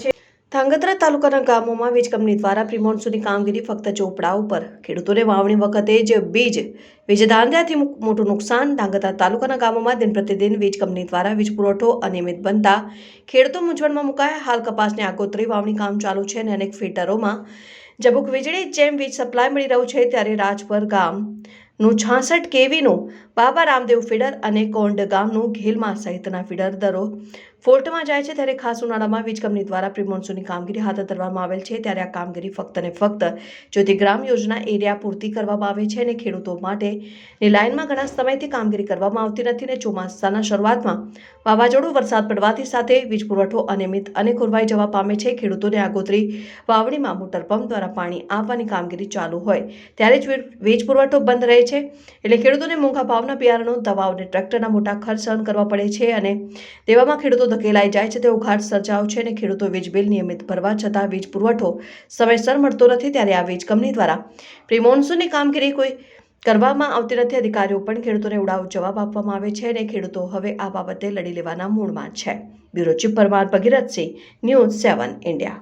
છે. ધાંગધ્રા તાલુકાના ગામોમાં વીજ કંપની દ્વારા પ્રિમોન્સુની કામગીરી ફક્ત ચોપડા ઉપર. ખેડૂતોને વાવણી વખતે જ બીજ વીજ ધાંધ્યાથી મોટું નુકસાન. ધાંગધ્રા તાલુકાના ગામોમાં દિન પ્રતિદિન વીજ કંપની દ્વારા વીજ પુરવઠો અનિયમિત બનતા ખેડૂતો મૂંઝવણમાં મુકાયા. હાલ કપાસની આગોતરી વાવણી કામ ચાલુ છે અને અનેક ફિલ્ટરોમાં જબુક વીજળી જેમ વીજ સપ્લાય મળી રહ્યું છે ત્યારે રાજપર ગામનું છાસઠ કેવીનું બાબા રામદેવ ફીડર અને કોંડ ગામનું ઘેલમાં સહિતના ફીડર દરો ફોલ્ટમાં જાય છે ત્યારે ખાસ ઉનાળામાં વીજ કંપની દ્વારા પ્રિમોન્સુની કામગીરી હાથ ધરવામાં આવેલ છે. ત્યારે આ કામગીરી ફક્ત ને ફક્ત જ્યોતિગ્રામ યોજના એરિયા પૂરતી કરવામાં આવે છે અને ખેડૂતો માટે ની લાઇનમાં ઘણા સમયથી કામગીરી કરવામાં આવતી નથી ને ચોમાસાના શરૂઆતમાં વાવાઝોડું વરસાદ પડવાથી સાથે વીજ પુરવઠો અનિયમિત અને ખોરવાઈ જવા પામે છે. ખેડૂતોને આગોતરી વાવણીમાં મોટર પંપ દ્વારા પાણી આપવાની કામગીરી ચાલુ હોય ત્યારે જ વીજ- પુરવઠો બંધ રહે છે. એટલે ખેડૂતોને મોંઘા ભાવના બિયારણો, દવાઓ અને ટ્રેક્ટરના મોટા ખર્ચ સહન કરવા પડે છે અને તેવામાં ખેડૂતો ધકેલાઈ જાય છે, તેવો ઘાટ સર્જાયો છે અને ખેડૂતો વીજ બિલ નિયમિત ભરવા છતાં વીજ પુરવઠો સમયસર મળતો નથી, ત્યારે આ વીજ કંપની દ્વારા પ્રી મોન્સૂનની કામગીરી કોઈ કરવામાં આવતી નથી. અધિકારીઓ પણ ખેડૂતોને ઉડાવ જવાબ આપવામાં આવે છે અને ખેડૂતો હવે આ બાબતે લડી લેવાના મૂડમાં છે. Bureau chief Parmar Bhagirathsinh, news seven India.